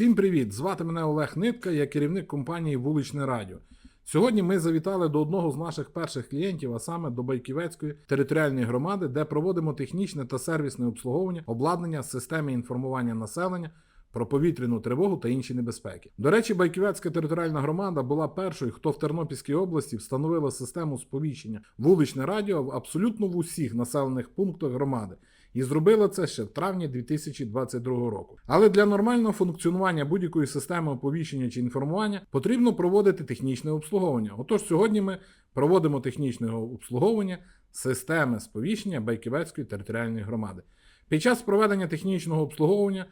Всім привіт! Звати мене Олег Нитка, я керівник компанії Вуличне Радіо. Сьогодні ми завітали до одного з наших перших клієнтів, а саме до Байківецької територіальної громади, де проводимо технічне та сервісне обслуговування обладнання системи інформування населення про повітряну тривогу та інші небезпеки. До речі, Байківецька територіальна громада була першою, хто в Тернопільській області встановила систему сповіщення вуличне радіо в абсолютно в усіх населених пунктах громади. І зробила це ще в травні 2022 року. Але для нормального функціонування будь-якої системи оповіщення чи інформування потрібно проводити технічне обслуговування. Отож, сьогодні ми проводимо технічне обслуговування системи сповіщення Байківецької територіальної громади. Під час проведення технічного обслуговування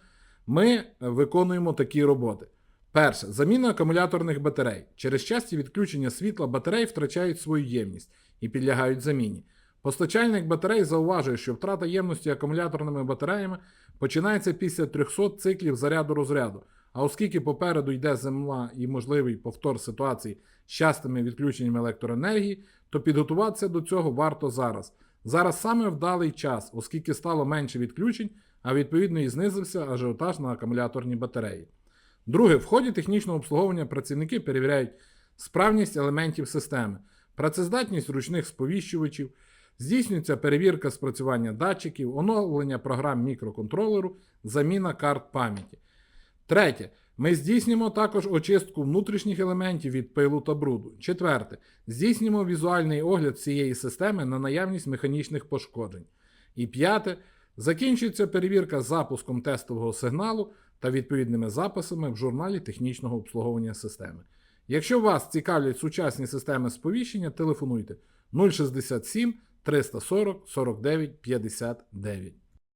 ми виконуємо такі роботи. Перше, заміна акумуляторних батарей. Через часті відключення світла батареї втрачають свою ємність і підлягають заміні. Постачальник батарей зауважує, що втрата ємності акумуляторними батареями починається після 300 циклів заряду розряду. А оскільки попереду йде зима і можливий повтор ситуації з частими відключеннями електроенергії, то підготуватися до цього варто зараз. Зараз саме вдалий час, оскільки стало менше відключень, а відповідно і знизився ажіотаж на акумуляторні батареї. Друге, в ході технічного обслуговування працівники перевіряють справність елементів системи, працездатність ручних сповіщувачів, здійснюється перевірка спрацювання датчиків, оновлення програм мікроконтролеру, заміна карт пам'яті. Третє. Ми здійснюємо також очистку внутрішніх елементів від пилу та бруду. Четверте. Здійснюємо візуальний огляд цієї системи на наявність механічних пошкоджень. І п'яте. Закінчується перевірка запуском тестового сигналу та відповідними записами в журналі технічного обслуговування системи. Якщо вас цікавлять сучасні системи сповіщення, телефонуйте 067 340 49 59.